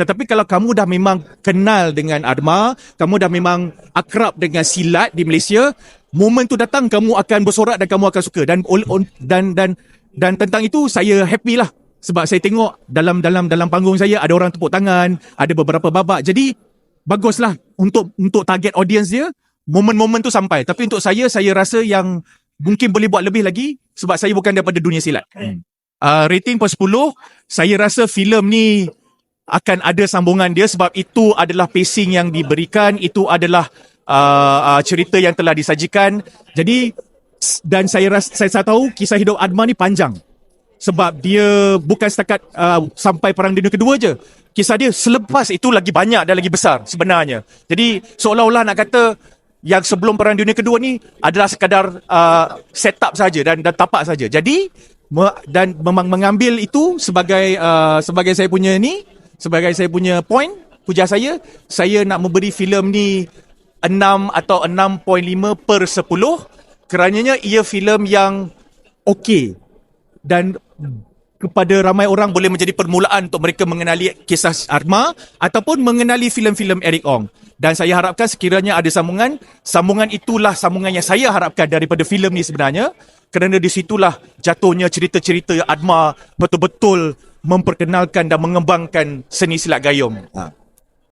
Tetapi kalau kamu dah memang kenal dengan Adma, kamu dah memang akrab dengan silat di Malaysia, momen tu datang kamu akan bersorak dan kamu akan suka dan on- dan dan dan tentang itu saya happy lah sebab saya tengok dalam dalam dalam panggung saya ada orang tepuk tangan, ada beberapa babak. Jadi baguslah untuk untuk target audience dia momen-momen tu sampai. Tapi untuk saya saya rasa yang mungkin boleh buat lebih lagi sebab saya bukan daripada dunia silat. Hmm. Uh, rating per 10, saya rasa filem ni akan ada sambungan dia sebab itu adalah pacing yang diberikan, itu adalah uh, uh, cerita yang telah disajikan. Jadi dan saya rasa saya, saya tahu kisah hidup Adma ni panjang. Sebab dia bukan setakat uh, sampai perang dunia kedua je. Kisah dia selepas itu lagi banyak dan lagi besar sebenarnya. Jadi seolah-olah nak kata yang sebelum perang dunia kedua ni adalah sekadar uh, setup saja dan dan tapak saja. Jadi me- dan memang mengambil itu sebagai uh, sebagai saya punya ni sebagai saya punya point puja saya saya nak memberi filem ni 6 atau 6.5 per 10 kerananya ia filem yang okey. Dan kepada ramai orang boleh menjadi permulaan untuk mereka mengenali kisah Arma ataupun mengenali filem-filem Eric Ong. Dan saya harapkan sekiranya ada sambungan, sambungan itulah sambungan yang saya harapkan daripada filem ni sebenarnya. Kerana di situlah jatuhnya cerita-cerita Adma betul-betul memperkenalkan dan mengembangkan seni silat gayung. Ha.